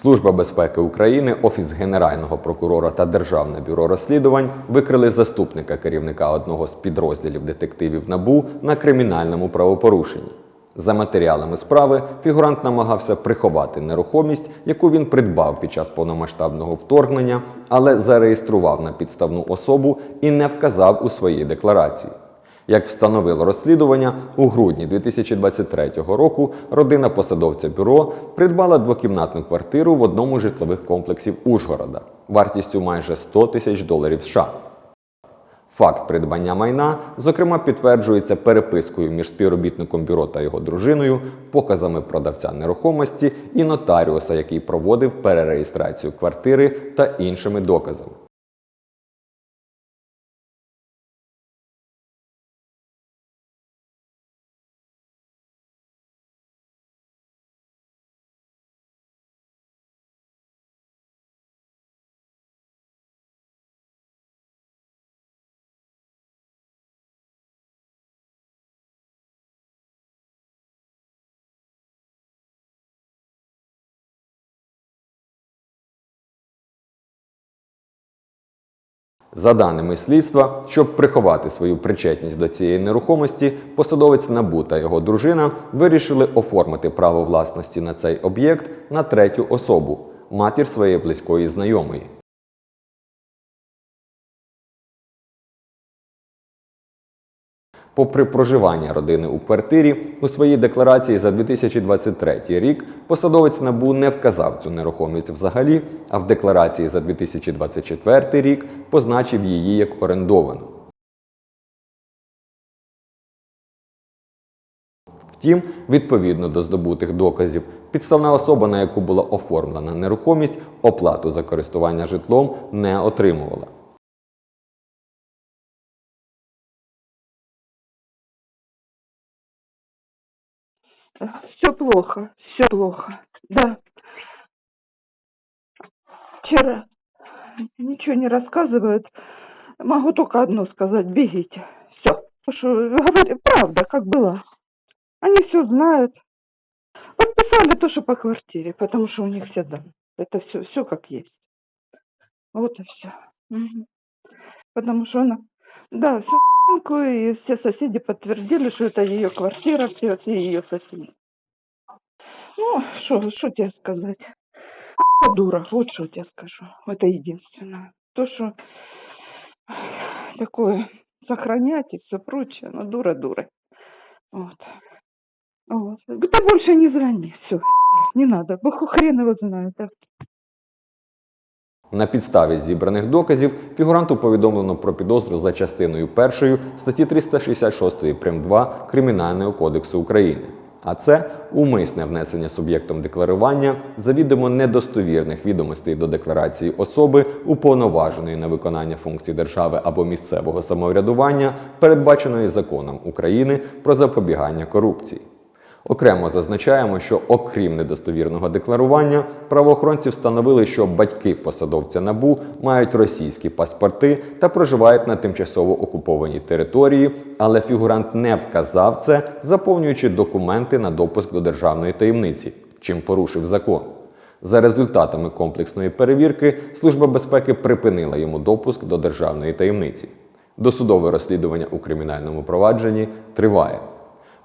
Служба безпеки України, Офіс Генерального прокурора та Державне бюро розслідувань викрили заступника керівника одного з підрозділів детективів НАБУ на кримінальному правопорушенні. За матеріалами справи фігурант намагався приховати нерухомість, яку він придбав під час повномасштабного вторгнення, але зареєстрував на підставну особу і не вказав у своїй декларації. Як встановило розслідування, у грудні 2023 року родина посадовця бюро придбала двокімнатну квартиру в одному з житлових комплексів Ужгорода вартістю майже 100 тисяч доларів США. Факт придбання майна, зокрема, підтверджується перепискою між співробітником бюро та його дружиною, показами продавця нерухомості і нотаріуса, який проводив перереєстрацію квартири та іншими доказами. За даними слідства, щоб приховати свою причетність до цієї нерухомості, посадовець НАБУ та його дружина вирішили оформити право власності на цей об'єкт на третю особу матір своєї близької знайомої. Попри проживання родини у квартирі, у своїй декларації за 2023 рік посадовець НАБУ не вказав цю нерухомість взагалі, а в декларації за 2024 рік позначив її як орендовану. Втім, відповідно до здобутих доказів, підставна особа, на яку була оформлена нерухомість, оплату за користування житлом не отримувала. Все плохо, все плохо. Да. Вчера ничего не рассказывают. Могу только одно сказать. Бегите. Все. Говорю, правда, как была. Они все знают. Подписали то, что по квартире, потому что у них все данные. Это все, все как есть. Вот и все. Потому что она, да, все и все соседи подтвердили, что это ее квартира, все, все ее соседи. Ну, что, тебе сказать? А, дура, вот что тебе скажу. Это единственное. То, что такое сохранять и все прочее, ну, дура дура. Вот. Вот. Да больше не звони, все, не надо, бог хрен его знает. На підставі зібраних доказів фігуранту повідомлено про підозру за частиною 1 статті 366 прим. 2 Кримінального кодексу України. А це умисне внесення суб'єктом декларування завідомо недостовірних відомостей до декларації особи, уповноваженої на виконання функцій держави або місцевого самоврядування, передбаченої законом України про запобігання корупції. Окремо зазначаємо, що окрім недостовірного декларування, правоохоронці встановили, що батьки посадовця НАБУ мають російські паспорти та проживають на тимчасово окупованій території, але фігурант не вказав це, заповнюючи документи на допуск до державної таємниці, чим порушив закон. За результатами комплексної перевірки Служба безпеки припинила йому допуск до державної таємниці. Досудове розслідування у кримінальному провадженні триває.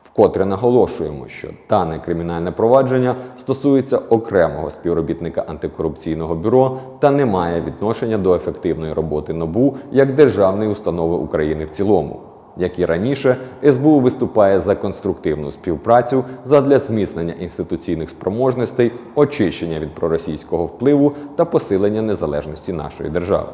Вкотре наголошуємо, що дане кримінальне провадження стосується окремого співробітника антикорупційного бюро та не має відношення до ефективної роботи НОБУ як державної установи України в цілому. Як і раніше, СБУ виступає за конструктивну співпрацю задля зміцнення інституційних спроможностей, очищення від проросійського впливу та посилення незалежності нашої держави.